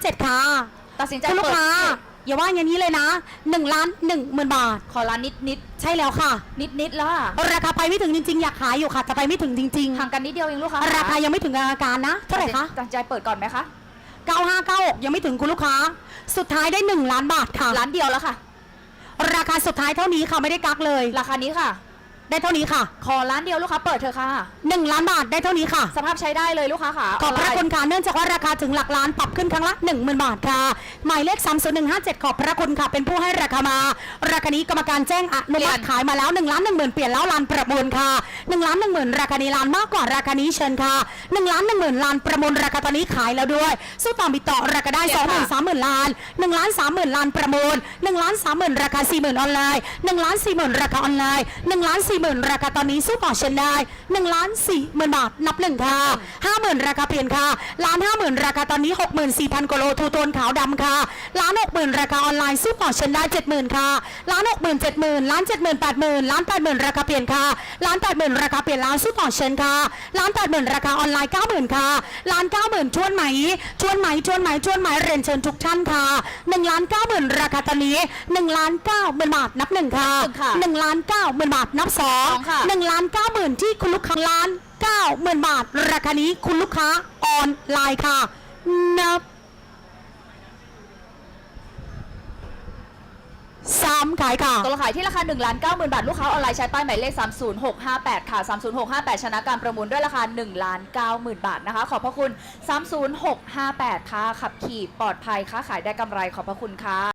157ค่ะตัดสินใจคุณลูกเปิดค้าอย่าว่าอย่างนี้เลยนะ1ล้าน1หมื่นบาท ขอร้านนิดนิดใช่แล้วค่ะนิดนิดๆแล้วค่ะราคาไปไม่ถึงจริงๆ อยากขายอยู่ค่ะแต่ไปไม่ถึงจริง ห่างกันนิดเดียวเองลูกค้าๆ ราคายังไม่ถึงอาการนะเท่าไหร่คะตัดสินใจเปิดก่อนไหมคะ9596ยังไม่ถึงคุณลูกค้า สุดท้ายได้1ล้านบาทค่ะ ร้านเดียวแล้วค่ะ ราคาสุดท้ายเท่านี้ค่ะไม่ได้กักเลย ราคานี้ค่ะ ได้เท่านี้ค่ะ ขอร้านเดียวลูกค้าเปิดเถอะค่ะ 1 ล้านบาทได้เท่านี้ค่ะ สภาพใช้ได้เลยลูกค้าค่ะขอบพระคุณค่ะเนื่องจากว่าราคาถึงหลักล้านปรับขึ้นครั้งละ 10,000 บาทค่ะ หมายเลข 30157 ขอบพระคุณค่ะ เป็นผู้ให้ราคามา ราคานี้กรรมการแจ้งอนุมัติขายมาแล้ว1ล้าน1หมื่นเปลี่ยนแล้วลานประมูลค่ะ1ล้าน1หมื่นราคานี้ลานมากกว่าราคานี้เชิญค่ะ1ล้าน1หมื่นลานประมูลราคาตอนนี้ขายแล้วด้วย สู้ต่อมีต่อราคาได้เดี๋ยว2ค่ะ0 0 0 0 3 0,000ล้าน1ล้าน3หมื่นลานประมูล1ล้าน3หมื่นราคา4หมื่นออนไลน์1ล้าน4หมื่นราคาออนไลน์1ล้าน4หมื่นราคาตอนนี้สู้ต่อเชิญได้1ล้าน4หมื่นบาท นับหนึ่งค่ะ5หมื่นราคาเปลี่ยนค่ะล้าน5หมื่นราคาตอนนี้ 64,000กิโลทูโทนขาวดำค่ะล้าน6หมื่นราคาออนไลน์สู้ต่อเชิญได้70,000 ค่ะล้าน6หมื่น70,000ล้าน70,000 80,000ล้าน80,000 ราคาเปลี่ยนค่ะล้าน80,000 ราคาเปลี่ยนล้านสู้ต่อเชิญค่ะล้าน80,000 ราคาออนไลน์ 90,000 ค่ะล้าน90,000 ชวนไหม ชวนไหม ชวนไหม ชวนไหม เรียนเชิญทุกท่านค่ะ1ล้าน90,000 ราคาตอนนี้1ล้าน90,000 บาท นับหนึ่งค่ะหนึ่งค่ะ1ล้าน90,000 บาท นับสองสองค่ะหนึ่งล้านเก้าหมื่นที่คุณลูกค้าล้านเก้าหมื่นบาท ราคานี้คุณลูกค้าออนไลน์ค่ะ นับสามขายค่ะตัวขายที่ราคา1ล้าน9 0,000 บาท ลูกค้าออนไลน์ใช้ป้ายหมายเลข 30658 ค่ะ 30658 ชนะการประมูลด้วยราคา1ล้าน9 0,000 บาทนะคะ ขอบพระคุณ 30658 ค่ะ ขับขี่ปลอดภัยค้าขายได้กำไรขอบพระคุณค่ะ